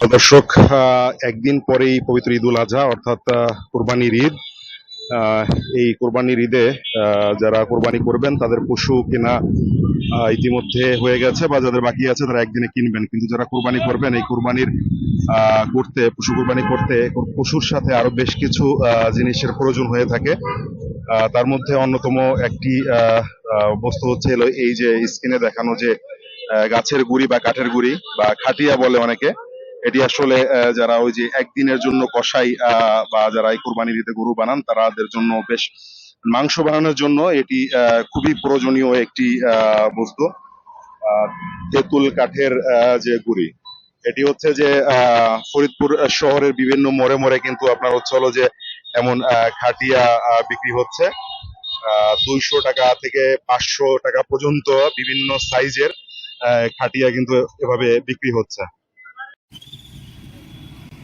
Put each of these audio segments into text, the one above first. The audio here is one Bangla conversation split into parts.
দর্শক একদিন পরেই পবিত্র ঈদুল আজহা, অর্থাৎ কোরবানির ঈদ। এই কোরবানির ঈদে যারা কোরবানি করবেন, তাদের পশু কেনা ইতিমধ্যে হয়ে গেছে বা যাদের বাকি আছে, তারা একদিনে কিনবেন। কিন্তু যারা কোরবানি করবেন, এই কোরবানির করতে, পশু কোরবানি করতে, পশুর সাথে আরও বেশ কিছু জিনিসের প্রয়োজন হয়ে থাকে। তার মধ্যে অন্যতম একটি বস্তু হচ্ছে এই যে স্ক্রিনে দেখানো যে গাছের গুড়ি বা কাঠের গুড়ি বা খাটিয়া বলে অনেকে। এটি আসলে যারা ওই যে একদিনের জন্য কষাই বা যারা এই কোরবানির ঈদে গরু বানান তাদের জন্য বেশ মাংস বানানোর জন্য এটি খুবই প্রয়োজনীয় একটি বস্তু। তেঁতুল কাঠের যে গুড়ি, এটি হচ্ছে যে ফরিদপুর শহরের বিভিন্ন মোড়ে মোড়ে কিন্তু আপনার হচ্ছে হলো যে এমন খাটিয়া বিক্রি হচ্ছে। দুইশো টাকা থেকে পাঁচশো টাকা পর্যন্ত বিভিন্ন সাইজের খাটিয়া কিন্তু এভাবে বিক্রি হচ্ছে।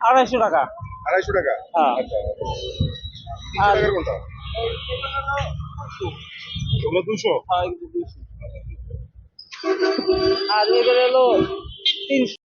আড়াইশো টাকা। আড়াইশো টাকা? হ্যাঁ। আচ্ছা আর- টাকার কোনটা? ওগুলো দুশো? আর এগুলো। আর হলো তিনশো।